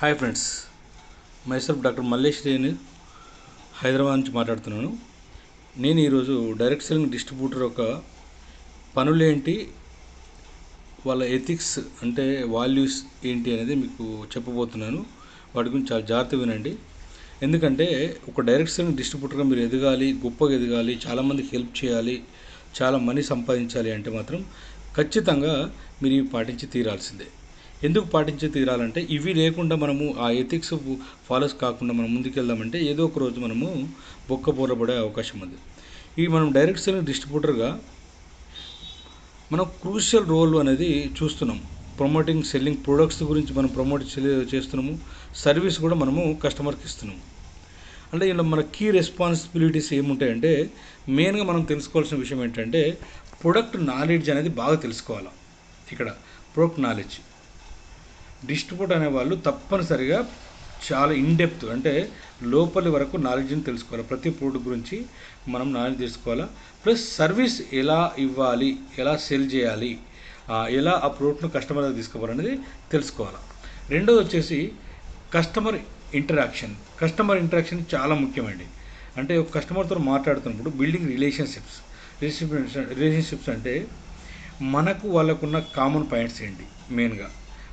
Hi friends myself doctor Mallesh Renu Hyderabad నుంచి మాట్లాడుతున్నాను. నేను ఈరోజు డైరెక్ట్ సెల్లింగ్ డిస్ట్రిబ్యూటర్ ఒక పనులేంటి వాళ్ళ ఎథిక్స్ అంటే వాల్యూస్ ఏంటి అనేది మీకు చెప్పబోతున్నాను. వాటి గురించి చాలా జాగ్రత్త వినండి. ఎందుకంటే ఒక డైరెక్ట్ సెల్లింగ్ డిస్ట్రిబ్యూటర్గా మీరు ఎదగాలి గొప్పగా ఎదగాలి చాలామందికి హెల్ప్ చేయాలి చాలా మనీ సంపాదించాలి అంటే మాత్రం ఖచ్చితంగా మీరు ఇవి పాటించి తీరాల్సిందే. ఎందుకు పాటించి తీరాలంటే ఇవి లేకుండా మనము ఆ ఎథిక్స్ ఫాలోస్ కాకుండా మనం ముందుకెళ్దామంటే ఏదో ఒక రోజు మనము బొక్క పోరబడే అవకాశం ఉంది ఇవి మనం డైరెక్ట్ సెల్లింగ్ డిస్ట్రిబ్యూటర్గా మనం క్రూషియల్ రోల్ అనేది చూస్తున్నాం ప్రమోటింగ్ సెల్లింగ్ ప్రొడక్ట్స్ గురించి మనం ప్రమోట్ చేస్తున్నాము. సర్వీస్ కూడా మనము కస్టమర్కి ఇస్తున్నాము. అంటే ఇలా మన కీ రెస్పాన్సిబిలిటీస్ ఏముంటాయంటే మెయిన్గా మనం తెలుసుకోవాల్సిన విషయం ఏంటంటే ప్రొడక్ట్ నాలెడ్జ్ అనేది బాగా తెలుసుకోవాలి? ఇక్కడ ప్రొడక్ట్ నాలెడ్జ్ డిస్ట్రిబ్యూట్ అనే వాళ్ళు తప్పనిసరిగా చాలా ఇన్డెప్త్ అంటే లోపలి వరకు నాలెడ్జ్ని తెలుసుకోవాలి. ప్రతి ప్రోడక్ట్ గురించి మనం నాలెడ్జ్ తెలుసుకోవాలి? ప్లస్ సర్వీస్ ఎలా ఇవ్వాలి? ఎలా సెల్ చేయాలి? ఎలా ఆ ప్రోడక్ట్ను కస్టమర్ తీసుకోవాలనేది తెలుసుకోవాలి? రెండోది వచ్చేసి కస్టమర్ ఇంటరాక్షన్ కస్టమర్ ఇంటరాక్షన్ చాలా ముఖ్యమండి. అంటే ఒక కస్టమర్తో మాట్లాడుతున్నప్పుడు బిల్డింగ్ రిలేషన్షిప్స్ రిలేషన్షిప్స్ రిలేషన్షిప్స్ అంటే మనకు వాళ్ళకున్న కామన్ పాయింట్స్ ఏంటి? మెయిన్గా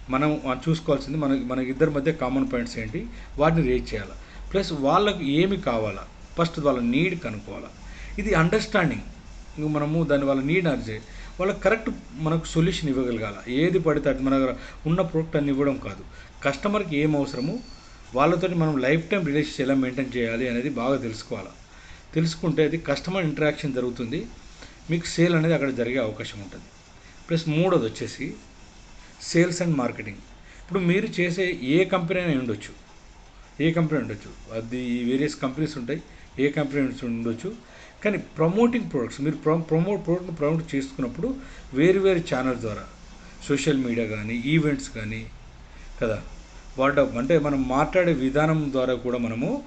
మనం చూసుకోవాల్సింది మన మన ఇద్దరి మధ్య కామన్ పాయింట్స్ ఏంటి? వాటిని రేట్ చేయాలి. ప్లస్ వాళ్ళకు ఏమి కావాలా? ఫస్ట్ వాళ్ళ నీడ్ కనుక్కోవాలా. ఇది అండర్స్టాండింగ్ మనము దాని వాళ్ళ నీడ్ అర్జే వాళ్ళకి కరెక్ట్ మనకు సొల్యూషన్ ఇవ్వగలగాల. ఏది పడితే అది మన దగ్గర ఉన్న ప్రోడక్ట్ అన్ని ఇవ్వడం కాదు. కస్టమర్కి ఏం అవసరము వాళ్ళతో మనం లైఫ్ టైం రిలేషన్షిప్ ఎలా మెయింటైన్ చేయాలి అనేది బాగా తెలుసుకోవాలి. తెలుసుకుంటే అది కస్టమర్ ఇంటరాక్షన్ జరుగుతుంది. మీకు సేల్ అనేది అక్కడ జరిగే అవకాశం ఉంటుంది. ప్లస్ మూడోది వచ్చేసి సేల్స్ అండ్ మార్కెటింగ్. ఇప్పుడు మీరు చేసే ఏ కంపెనీ అయినా ఉండొచ్చు. ఏ కంపెనీ ఉండొచ్చు. అది వేరియస్ కంపెనీస్ ఉంటాయి. ఏ కంపెనీ ఉండొచ్చు. కానీ ప్రమోటింగ్ ప్రొడక్ట్స్ మీరు ప్రమోట్ ప్రోడక్ట్ని ప్రమోట్ చేసుకున్నప్పుడు వేరు వేరు ఛానల్ ద్వారా సోషల్ మీడియా కానీ ఈవెంట్స్ కానీ కదా వాట్ అంటే మనం మాట్లాడే విధానం ద్వారా కూడా మనము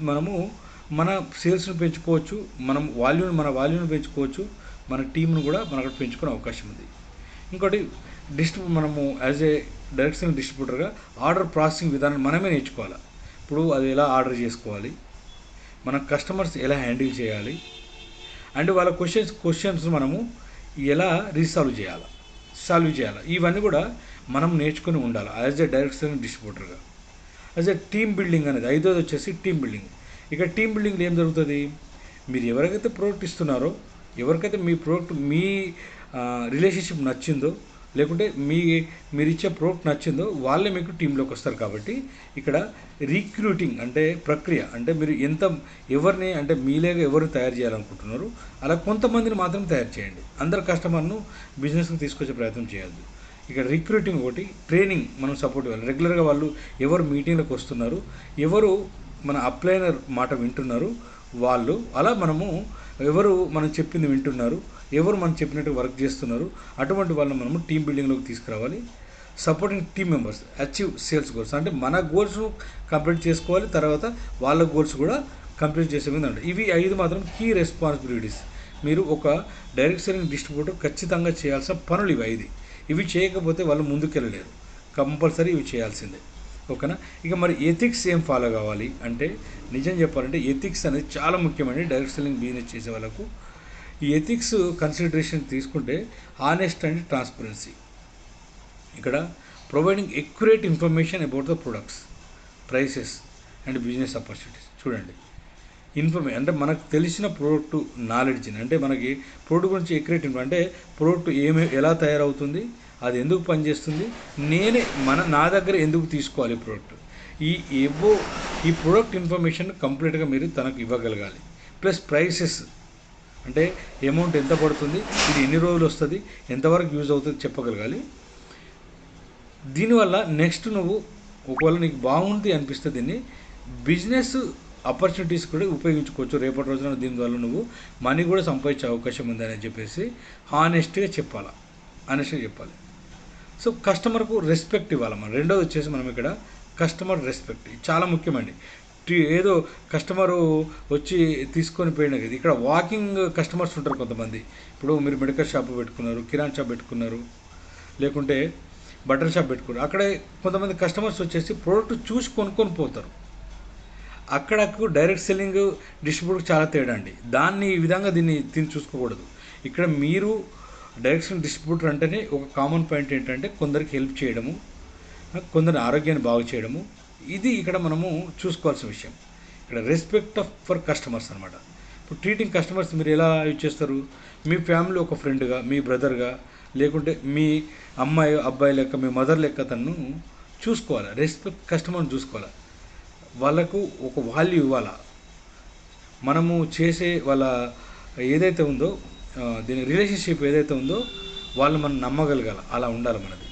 మనము మన సేల్స్ను పెంచుకోవచ్చు మనం వాల్యూని మన వాల్యూని పెంచుకోవచ్చు మన టీంను కూడా మన అక్కడ పెంచుకునే అవకాశం ఉంది. ఇంకోటి డిస్ట్రిబ్యూ మనము యాజ్ ఏ డైరెక్షన్ డిస్ట్రిబ్యూటర్గా ఆర్డర్ ప్రాసెసింగ్ విధానం మనమే నేర్చుకోవాలి? ఇప్పుడు అది ఎలా ఆర్డర్ చేసుకోవాలి? మన కస్టమర్స్ ఎలా హ్యాండిల్ చేయాలి? అండ్ వాళ్ళ క్వశ్చన్స్ క్వశ్చన్స్ మనము ఎలా రీసాల్వ్ చేయాలి? సాల్వ్ చేయాలి? ఇవన్నీ కూడా మనం నేర్చుకుని ఉండాలి యాజ్ ఎ డైరెక్షన్ డిస్ట్రిబ్యూటర్గా యాజ్ ఎ టీమ్ బిల్డింగ్ అనేది ఐదోది వచ్చేసి టీమ్ బిల్డింగ్ ఇక టీమ్ బిల్డింగ్లో ఏం జరుగుతుంది? మీరు ఎవరికైతే ప్రోడక్ట్ ఇస్తున్నారో ఎవరికైతే మీ ప్రోడక్ట్ మీ రిలేషన్షిప్ నచ్చిందో లేకుంటే మీ మీరు ఇచ్చే ప్రోడక్ట్ నచ్చిందో వాళ్ళే మీకు టీంలోకి వస్తారు కాబట్టి ఇక్కడ రీక్రూటింగ్ అంటే ప్రక్రియ అంటే మీరు ఎంత ఎవరిని అంటే మీలేగా ఎవరిని తయారు చేయాలనుకుంటున్నారు అలా కొంతమందిని మాత్రం తయారు చేయండి. అందరు కస్టమర్ను బిజినెస్కి తీసుకొచ్చే ప్రయత్నం చేయొద్దు. ఇక్కడ రిక్రూటింగ్ ఒకటి ట్రైనింగ్ మనం సపోర్ట్ ఇవ్వాలి. రెగ్యులర్గా వాళ్ళు ఎవరు మీటింగ్లకు వస్తున్నారు ఎవరు మన అప్లైనర్ మాట వింటున్నారు వాళ్ళు అలా మనము ఎవరు మనం చెప్పింది వింటున్నారు ఎవరు మనం చెప్పినట్టు వర్క్ చేస్తున్నారు అటువంటి వాళ్ళని మనము టీం బిల్డింగ్లోకి తీసుకురావాలి. Supporting team members achieve sales goals అంటే మన గోల్స్ కంప్లీట్ చేసుకోవాలి తర్వాత వాళ్ళ గోల్స్ కూడా కంప్లీట్ చేసే మీద ఉంటాయి ఇవి ఐదు మాత్రం కీ రెస్పాన్సిబిలిటీస్ మీరు ఒక డైరెక్ట్ సెల్లింగ్ డిస్ట్రిబ్యూటర్ ఖచ్చితంగా చేయాల్సిన పనులు ఇవి ఐదు. ఇవి చేయకపోతే వాళ్ళు ముందుకెళ్ళలేరు. కంపల్సరీ ఇవి చేయాల్సిందే. ఓకేనా? ఇక మరి ఎథిక్స్ ఏం ఫాలో కావాలి? అంటే నిజం చెప్పాలంటే ఎథిక్స్ అనేది చాలా ముఖ్యమైన డైరెక్ట్ సెల్లింగ్ బిజినెస్ చేసే వాళ్ళకు ఈ ఎథిక్స్ కన్సిడరేషన్ తీసుకుంటే హానెస్ట్ అండ్ ట్రాన్స్పరెన్సీ ఇక్కడ providing accurate information about the products prices and business opportunities చూడండి. ఇన్ఫర్మే అంటే మనకు తెలిసిన ప్రోడక్ట్ నాలెడ్జ్ని అంటే మనకి ప్రోడక్ట్ గురించి ఎక్యురేట్ అంటే ప్రోడక్ట్ ఏమి ఎలా తయారవుతుంది అది ఎందుకు పనిచేస్తుంది నేనే మన నా దగ్గర ఎందుకు తీసుకోవాలి ప్రోడక్ట్ ఈ ఏవో ఈ ప్రోడక్ట్ ఇన్ఫర్మేషన్ కంప్లీట్గా మీరు తనకు ఇవ్వగలగాలి. ప్లస్ ప్రైసెస్ అంటే అమౌంట్ ఎంత పడుతుంది ఇది ఎన్ని రోజులు వస్తుంది ఎంతవరకు యూజ్ అవుతుంది చెప్పగలగాలి. దీనివల్ల నెక్స్ట్ నువ్వు ఒకవేళ నీకు బాగుంది అనిపిస్తే దీన్ని బిజినెస్ ఆపర్చునిటీస్ కూడా ఉపయోగించుకోవచ్చు. రేపటి రోజున దీనివల్ల నువ్వు మనీ కూడా సంపాదించే అవకాశం ఉందని చెప్పేసి హానెస్ట్గా చెప్పాలి? హానెస్ట్గా చెప్పాలి. సో కస్టమర్కు రెస్పెక్ట్ ఇవ్వాలి మనం రెండోది వచ్చేసి మనం ఇక్కడ కస్టమర్ రెస్పెక్ట్ చాలా ముఖ్యమండి. ఏదో కస్టమరు వచ్చి తీసుకొని పోయిన కదా. ఇక్కడ వాకింగ్ కస్టమర్స్ ఉంటారు కొంతమంది. ఇప్పుడు మీరు మెడికల్ షాప్ పెట్టుకున్నారు కిరాణ్ షాప్ పెట్టుకున్నారు లేకుంటే బట్టల షాప్ పెట్టుకోరు అక్కడ కొంతమంది కస్టమర్స్ వచ్చేసి ప్రోడక్ట్ చూసి కొనుక్కొని పోతారు. అక్కడకు డైరెక్ట్ సెల్లింగ్ డిస్ట్రిబ్యూటర్ చాలా తేడా అండి. దాన్ని ఈ విధంగా దీన్ని తిని చూసుకోకూడదు. ఇక్కడ మీరు డైరెక్ట్ డిస్ట్రిబ్యూటర్ అంటేనే ఒక కామన్ పాయింట్ ఏంటంటే కొందరికి హెల్ప్ చేయడము కొందరి ఆరోగ్యాన్ని బాగు చేయడము ఇది ఇక్కడ మనము చూసుకోవాల్సిన విషయం. ఇక్కడ రెస్పెక్ట్ ఆఫ్ ఫర్ కస్టమర్స్ అనమాట ఇప్పుడు ట్రీటింగ్ కస్టమర్స్ మీరు ఎలా యూజ్ చేస్తారు? మీ ఫ్యామిలీ ఒక ఫ్రెండ్గా మీ బ్రదర్గా లేకుంటే మీ అమ్మాయి అబ్బాయి లెక్క మీ మదర్ లెక్క తను చూసుకోవాలి? రెస్పెక్ట్ కస్టమర్ని చూసుకోవాలి? వాళ్ళకు ఒక వాల్యూ ఇవ్వాలా? మనము చేసే వాళ్ళ ఏదైతే ఉందో దీని రిలేషన్షిప్ ఏదైతే ఉందో వాళ్ళు మనం నమ్మగలగాల. అలా ఉండాలి మనది.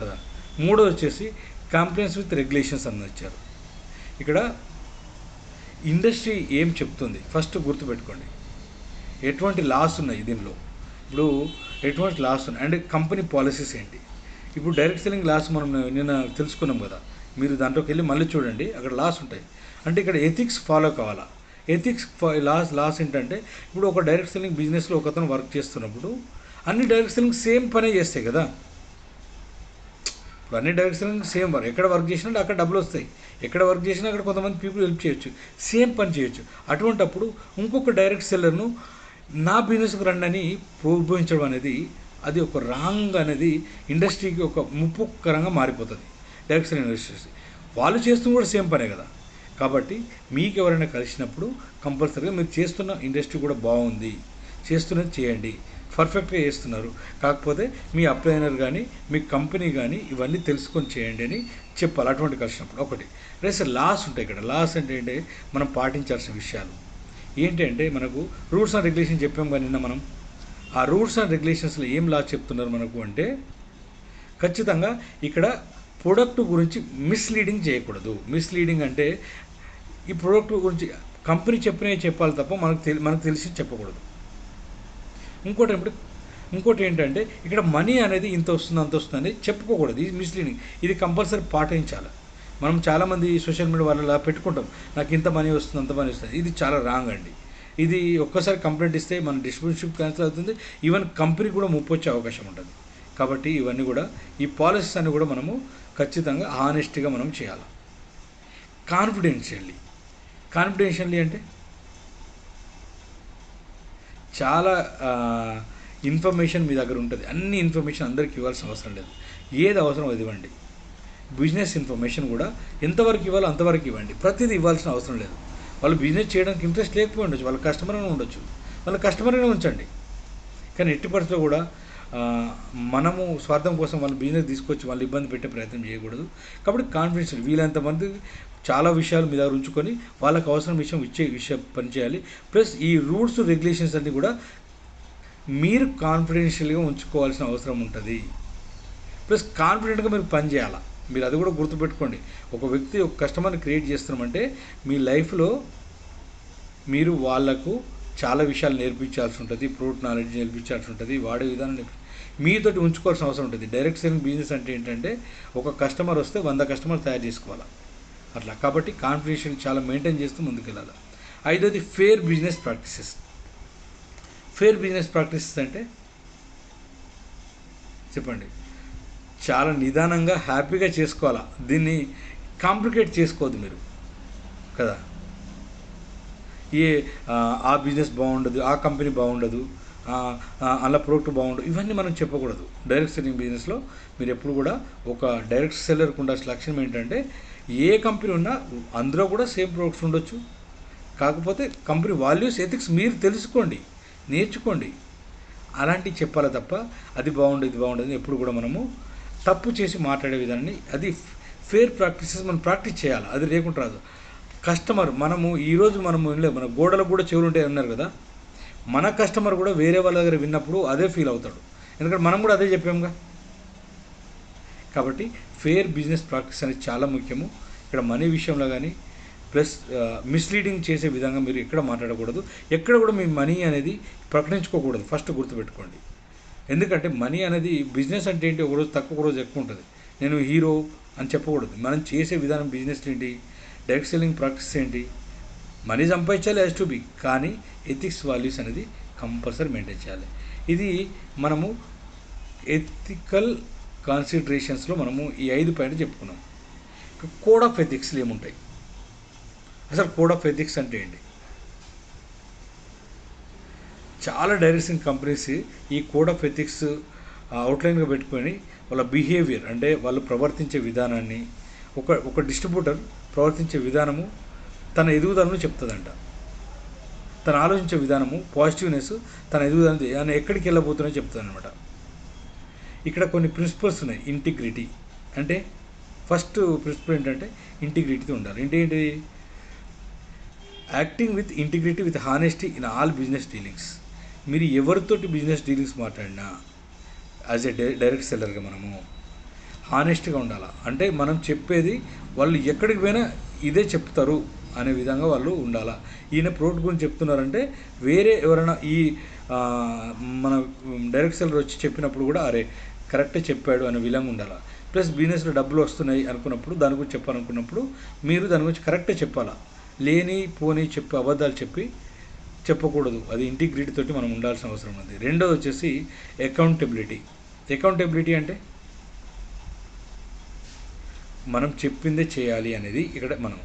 కదా? మూడోది వచ్చేసి కంప్లైంట్స్ విత్ రెగ్యులేషన్స్ అని వచ్చారు ఇక్కడ ఇండస్ట్రీ ఏం చెప్తుంది? ఫస్ట్ గుర్తుపెట్టుకోండి. ఎటువంటి లాస్ ఉన్నాయి దీనిలో? ఇప్పుడు ఎటువంటి లాస్ ఉన్నాయి? అండ్ కంపెనీ పాలసీస్ ఏంటి? ఇప్పుడు డైరెక్ట్ సెల్లింగ్ లాస్ మనం నిన్న తెలుసుకున్నాం కదా. మీరు దాంట్లోకి వెళ్ళి మళ్ళీ చూడండి. అక్కడ లాస్ ఉంటాయి. అంటే ఇక్కడ ఎథిక్స్ ఫాలో కావాలా? ఎథిక్స్ లాస్ లాస్ ఏంటంటే ఇప్పుడు ఒక డైరెక్ట్ సెల్లింగ్ బిజినెస్లో ఒకతను వర్క్ చేస్తున్నప్పుడు అన్ని డైరెక్ట్ సెల్లింగ్ సేమ్ పనే చేస్తాయి కదా. ఇప్పుడు అన్ని డైరెక్ట్ సేమ్ వర్క్ ఎక్కడ వర్క్ చేసినా అక్కడ డబ్బులు వస్తాయి. ఎక్కడ వర్క్ చేసినా అక్కడ కొంతమంది పీపుల్ హెల్ప్ చేయొచ్చు. సేమ్ పని చేయొచ్చు. అటువంటప్పుడు ఇంకొక డైరెక్ట్ సెల్లర్ను నా బిజినెస్కి రండి అని ప్రోత్సహించడం అనేది అది ఒక రాంగ్ అనేది ఇండస్ట్రీకి ఒక ముప్పుకరంగా మారిపోతుంది. డైరెక్ట్ సెల్ ఇండస్ట్రీస్ వాళ్ళు చేస్తున్న కూడా సేమ్ పనే కదా. కాబట్టి మీకు ఎవరైనా కలిసినప్పుడు కంపల్సరీగా మీరు చేస్తున్న ఇండస్ట్రీ కూడా బాగుంది. చేస్తున్నది చేయండి. పర్ఫెక్ట్గా చేస్తున్నారు. కాకపోతే మీ అప్లైనర్ కానీ మీ కంపెనీ కానీ ఇవన్నీ తెలుసుకొని చేయండి అని చెప్పాలి. అటువంటి కలిసినప్పుడు ఒకటి. రేస్ లాస్ ఉంటాయి ఇక్కడ. లాస్ అంటే ఏంటంటే మనం పాటించాల్సిన విషయాలు. ఏంటి అంటే మనకు రూల్స్ అండ్ రెగ్యులేషన్ చెప్పాం కానీ నిన్న మనం. ఆ రూల్స్ అండ్ రెగ్యులేషన్స్లో ఏం లా చెప్తున్నారు మనకు అంటే ఖచ్చితంగా ఇక్కడ ప్రొడక్ట్ గురించి మిస్లీడింగ్ చేయకూడదు. మిస్లీడింగ్ అంటే ఈ ప్రొడక్ట్ గురించి కంపెనీ చెప్పినవి చెప్పాలి తప్ప మనకు తెలి మనకు తెలిసి చెప్పకూడదు. ఇంకోటి ఏమిటి? ఇంకోటి ఏంటంటే ఇక్కడ మనీ అనేది ఇంత వస్తుంది అంత వస్తుంది అనేది చెప్పుకోకూడదు. ఇది మిస్లీడింగ్ ఇది కంపల్సరీ పాటించాలి. మనం చాలామంది సోషల్ మీడియా వాళ్ళ పెట్టుకుంటాం. నాకు ఇంత మనీ వస్తుంది అంత మనీ వస్తుంది. ఇది చాలా రాంగ్ అండి. ఇది ఒక్కసారి కంప్లైంట్ ఇస్తే మన డిస్ట్రిబ్యూషన్షిప్ క్యాన్సిల్ అవుతుంది. ఈవెన్ కంపెనీ కూడా ముప్పు వచ్చే అవకాశం ఉంటుంది. కాబట్టి ఇవన్నీ కూడా ఈ పాలసీస్ అన్ని కూడా మనము ఖచ్చితంగా హానెస్ట్గా మనం చేయాలి. కాన్ఫిడెన్షియల్లీ కాన్ఫిడెన్షియల్లీ అంటే? చాలా ఇన్ఫర్మేషన్ మీ దగ్గర ఉంటుంది. అన్ని ఇన్ఫర్మేషన్ అందరికి ఇవ్వాల్సిన అవసరం లేదు. ఏది అవసరం అది ఇవ్వండి. బిజినెస్ ఇన్ఫర్మేషన్ కూడా ఎంతవరకు ఇవ్వాలో అంతవరకు ఇవ్వండి. ప్రతిదీ ఇవ్వాల్సిన అవసరం లేదు. వాళ్ళు బిజినెస్ చేయడానికి ఇంట్రెస్ట్ లేకపోయి ఉండొచ్చు. వాళ్ళ కస్టమర్గానే ఉండొచ్చు. వాళ్ళ కస్టమర్గానే ఉంచండి. కానీ ఎట్టి పరిస్థితిలో కూడా మనము స్వార్థం కోసం వాళ్ళ బిజినెస్ తీసుకొచ్చి వాళ్ళు ఇబ్బంది పెట్టే ప్రయత్నం చేయకూడదు. కాబట్టి కాన్ఫిడెన్స్ వీలైనంత మంది చాలా విషయాలు మీద ఉంచుకొని వాళ్ళకు అవసరం విషయం ఇచ్చే విషయం పనిచేయాలి ప్లస్ ఈ రూల్స్ రెగ్యులేషన్స్ అన్నీ కూడా మీరు కాన్ఫిడెన్షియల్గా ఉంచుకోవాల్సిన అవసరం ఉంటుంది. ప్లస్ కాన్ఫిడెంట్గా మీరు పని చేయాలా? మీరు అది కూడా గుర్తుపెట్టుకోండి. ఒక వ్యక్తి ఒక కస్టమర్ని క్రియేట్ చేస్తున్నామంటే మీ లైఫ్లో మీరు వాళ్ళకు చాలా విషయాలు నేర్పించాల్సి ఉంటుంది. ప్రూట్ నాలెడ్జ్ నేర్పించాల్సి ఉంటుంది. వాడే విధానం నేర్పి మీతోటి ఉంచుకోవాల్సిన అవసరం ఉంటుంది. డైరెక్ట్ సెల్లింగ్ బిజినెస్ అంటే ఏంటంటే ఒక కస్టమర్ వస్తే వంద కస్టమర్ తయారు చేసుకోవాలి? అట్లా. కాబట్టి కాన్ఫిడెన్షియల్ చాలా మెయింటైన్ చేస్తూ ముందుకెళ్ళాలి. ఐదోది fair business practices. Fair business practices అంటే? చెప్పండి. చాలా నిదానంగా హ్యాపీగా చేసుకోవాలా? దీన్ని కాంప్లికేట్ చేసుకోవద్దు మీరు. కదా? ఏ ఆ, బిజినెస్ బాగుండదు ఆ కంపెనీ బాగుండదు అలా ప్రోడక్ట్ బాగుండదు ఇవన్నీ మనం చెప్పకూడదు. డైరెక్ట్ సెల్లింగ్ బిజినెస్లో మీరు ఎప్పుడు కూడా ఒక డైరెక్ట్ సెల్లర్కి ఉండాల్సిన లక్ష్యం ఏంటంటే ఏ కంపెనీ ఉన్నా అందులో కూడా సేమ్ ప్రోడక్ట్స్ ఉండొచ్చు. కాకపోతే కంపెనీ వాల్యూస్ ఎథిక్స్ మీరు తెలుసుకోండి నేర్చుకోండి. అలాంటివి చెప్పాలి తప్ప అది బాగుండు ఇది బాగుండదు అని ఎప్పుడు కూడా మనము తప్పు చేసి మాట్లాడే విధానాన్ని అది ఫేర్ ప్రాక్టీసెస్ మనం ప్రాక్టీస్ చేయాలి. అది లేకుండా రాదు. కస్టమర్ మనము ఈరోజు మనము వినలేదు మన గోడలకు కూడా చెవులు ఉంటాయి అన్నారు కదా. మన కస్టమర్ కూడా వేరే వాళ్ళ దగ్గర విన్నప్పుడు అదే ఫీల్ అవుతాడు. ఎందుకంటే మనం కూడా అదే చెప్పాముగా. కాబట్టి ఫేర్ బిజినెస్ ప్రాక్టీస్ అనేది చాలా ముఖ్యము. ఇక్కడ మనీ విషయంలో కానీ ప్లస్ మిస్లీడింగ్ చేసే విధంగా మీరు ఎక్కడ మాట్లాడకూడదు. ఎక్కడ కూడా మీ మనీ అనేది ప్రకటించుకోకూడదు. ఫస్ట్ గుర్తుపెట్టుకోండి. ఎందుకంటే మనీ అనేది బిజినెస్ అంటే ఏంటి? ఒక రోజు తక్కువ ఒకరోజు ఎక్కువ ఉంటుంది. నేను హీరో అని చెప్పకూడదు. మనం చేసే విధానం బిజినెస్ ఏంటి? డైరెక్ట్ సెల్లింగ్ ప్రాక్టీస్ ఏంటి? మనీ సంపాదించాలి యాజ్ టు బి. కానీ ఎథిక్స్ వాల్యూస్ అనేది కంపల్సరీ మెయింటైన్ చేయాలి. ఇది మనము ఎథికల్ కాన్సిడరేషన్స్లో మనము ఈ ఐదు పైన చెప్పుకున్నాం. కోడ్ ఆఫ్ ఎథిక్స్లు ఏముంటాయి? అసలు కోడ్ ఆఫ్ ఎథిక్స్ అంటే ఏంటి? చాలా డైరెక్షన్ కంపెనీస్ ఈ కోడ్ ఆఫ్ ఎథిక్స్ అవుట్లైన్గా పెట్టుకొని వాళ్ళ బిహేవియర్ అంటే వాళ్ళు ప్రవర్తించే విధానాన్ని ఒక ఒక డిస్ట్రిబ్యూటర్ ప్రవర్తించే విధానము తన ఎదుగుదలను చెప్తుందంట. తను ఆలోచించే విధానము పాజిటివ్నెస్ తన ఎదుగుదల ఎక్కడికి వెళ్ళబోతుందో చెప్తుంది ఇక్కడ కొన్ని ప్రిన్సిపల్స్ ఉన్నాయి ఇంటిగ్రిటీ అంటే ఫస్ట్ ప్రిన్సిపల్ ఏంటంటే ఇంటిగ్రిటీతో ఉండాలి. ఏంటి? Acting with integrity with honesty in all business dealings మీరు ఎవరితోటి బిజినెస్ డీలింగ్స్ మాట్లాడినా యాజ్ ఎ డైరెక్ట్ సెల్లర్గా మనము హానెస్ట్గా ఉండాలి? అంటే మనం చెప్పేది వాళ్ళు ఎక్కడికి పోయినా ఇదే చెప్తారు అనే విధంగా వాళ్ళు ఉండాలా? ఈయన ప్రోడక్ట్ గురించి చెప్తున్నారంటే వేరే ఎవరైనా ఈ మన డైరెక్ట్ సెల్లర్ వచ్చి చెప్పినప్పుడు కూడా అరే కరెక్టే చెప్పాడు అని విలంగా ఉండాలా? ప్లస్ బిజినెస్లో డబ్బులు వస్తున్నాయి అనుకున్నప్పుడు దాని గురించి చెప్పాలనుకున్నప్పుడు మీరు దాని గురించి కరెక్టే చెప్పాలా? లేని పోని చెప్పి అబద్ధాలు చెప్పి చెప్పకూడదు. అది ఇంటిగ్రిటీ తోటి మనం ఉండాల్సిన అవసరం ఉంది రెండోది వచ్చేసి అకౌంటబిలిటీ అకౌంటబిలిటీ అంటే మనం చెప్పిందే చేయాలి అనేది ఇక్కడ మనం.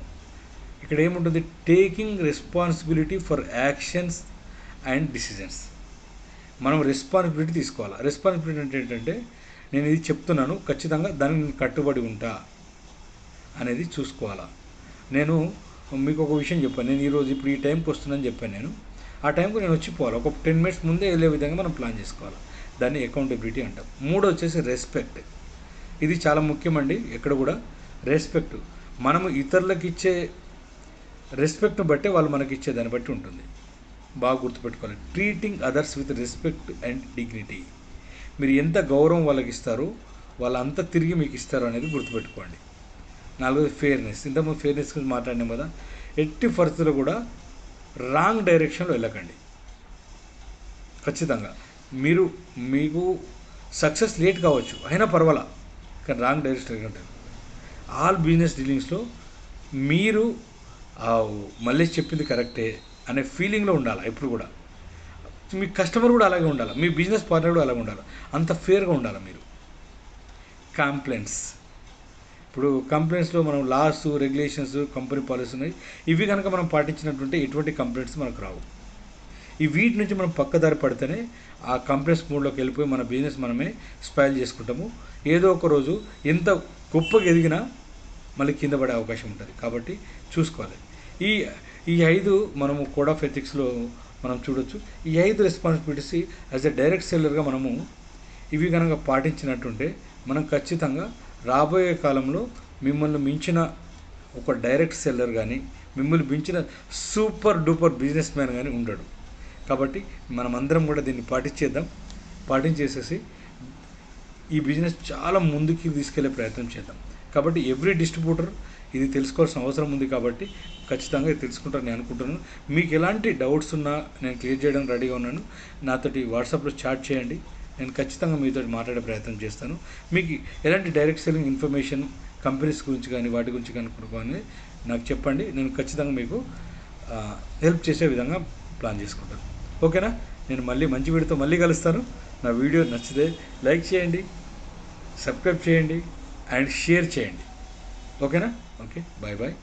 ఇక్కడ ఏముంటుంది? Taking responsibility for actions and decisions మనం రెస్పాన్సిబిలిటీ తీసుకోవాలి. రెస్పాన్సిబిలిటీ అంటే ఏంటంటే నేను ఇది చెప్తున్నాను ఖచ్చితంగా దానికి నేను కట్టుబడి ఉంటా అనేది చూసుకోవాలా. నేను మీకు ఒక విషయం చెప్పాను. నేను ఈరోజు ఇప్పుడు ఈ టైంకి వస్తున్నాను చెప్పాను నేను. ఆ టైంకి నేను వచ్చిపోవాలి ఒక టెన్ మినిట్స్ ముందే వెళ్ళే విధంగా మనం ప్లాన్ చేసుకోవాలి. దాన్ని అకౌంటబిలిటీ అంటాం. మూడో వచ్చేసి రెస్పెక్ట్ ఇది చాలా ముఖ్యమండి ఎక్కడ కూడా. రెస్పెక్ట్ మనము ఇతరులకు ఇచ్చే రెస్పెక్ట్ను బట్టే వాళ్ళు మనకి ఇచ్చే దాన్ని బట్టి ఉంటుంది. బాగా గుర్తుపెట్టుకోవాలి. Treating others with respect and dignity మీరు ఎంత గౌరవం వాళ్ళకి ఇస్తారో వాళ్ళు అంత తిరిగి మీకు ఇస్తారు అనేది గుర్తుపెట్టుకోండి. నాలుగోది ఫేర్నెస్ ఇంతకుముందు ఫేర్నెస్ గురించి మాట్లాడినాం కదా ఎట్టి పరిస్థితుల్లో కూడా రాంగ్ డైరెక్షన్లో వెళ్ళకండి. ఖచ్చితంగా. మీరు మీకు సక్సెస్ లేట్ కావచ్చు. అయినా పర్వాలా కానీ రాంగ్ డైరెక్షన్ వెళ్ళకండి. ఆల్ బిజినెస్ డీలింగ్స్లో మీరు మళ్ళీ చెప్పింది కరెక్టే అనే ఫీలింగ్లో ఉండాలి ఎప్పుడు కూడా? మీ కస్టమర్ కూడా అలాగే ఉండాలి? మీ బిజినెస్ పార్ట్నర్ కూడా అలాగే ఉండాలి? అంత ఫేర్గా ఉండాలి మీరు? కంప్లైంట్స్ ఇప్పుడు కంప్లైంట్స్లో మనం లాస్ రెగ్యులేషన్స్ కంపెనీ పాలసీ ఉన్నాయి. ఇవి కనుక మనం పాటించినటువంటి ఎటువంటి కంప్లైంట్స్ మనకు రావు. ఈ వీటి నుంచి మనం పక్కదారి పడితేనే ఆ కంప్లైంట్స్ మూడ్లోకి వెళ్ళిపోయి మన బిజినెస్ మనమే స్పాయిల్ చేసుకుంటాము. ఏదో ఒక రోజు ఎంత గొప్పగా ఎదిగినా మళ్ళీ కింద పడే అవకాశం ఉంటుంది. కాబట్టి చూసుకోవాలి. ఈ ఈ ఐదు మనము కోడ్ ఆఫ్ ఎథిక్స్లో మనం చూడొచ్చు. ఈ ఐదు రెస్పాన్సిబిలిటీస్ యాజ్ ఎ డైరెక్ట్ సెల్లర్గా మనము ఇవి కనుక పాటించినట్టుంటే మనం ఖచ్చితంగా రాబోయే కాలంలో మిమ్మల్ని మించిన ఒక డైరెక్ట్ సెల్లర్ కానీ మిమ్మల్ని మించిన సూపర్ డూపర్ బిజినెస్ మ్యాన్ కానీ ఉండడు. కాబట్టి మనం అందరం కూడా దీన్ని పాటించేద్దాం. పాటించేసేసి ఈ బిజినెస్ చాలా ముందుకి తీసుకెళ్ళే ప్రయత్నం చేద్దాం. కాబట్టి ఎవ్రీ డిస్ట్రిబ్యూటర్ ఇది తెలుసుకోవాల్సిన అవసరం ఉంది కాబట్టి ఖచ్చితంగా తెలుసుకుంటారని నేను అనుకుంటున్నాను. మీకు ఎలాంటి డౌట్స్ ఉన్నా నేను క్లియర్ చేయడానికి రెడీగా ఉన్నాను. నాతోటి వాట్సాప్లో చాట్ చేయండి. నేను ఖచ్చితంగా మీతో మాట్లాడే ప్రయత్నం చేస్తాను. మీకు ఎలాంటి డైరెక్ట్ సెల్లింగ్ ఇన్ఫర్మేషన్ కంపెనీస్ గురించి కానీ వాటి గురించి కానీ నాకు చెప్పండి. నేను ఖచ్చితంగా మీకు హెల్ప్ చేసే విధంగా ప్లాన్ చేసుకుంటాను. ఓకేనా? నేను మళ్ళీ మంచి వీడియోతో మళ్ళీ కలుస్తాను. నా వీడియో నచ్చితే లైక్ చేయండి సబ్స్క్రైబ్ చేయండి అండ్ షేర్ చేయండి. ఓకేనా? Okay bye bye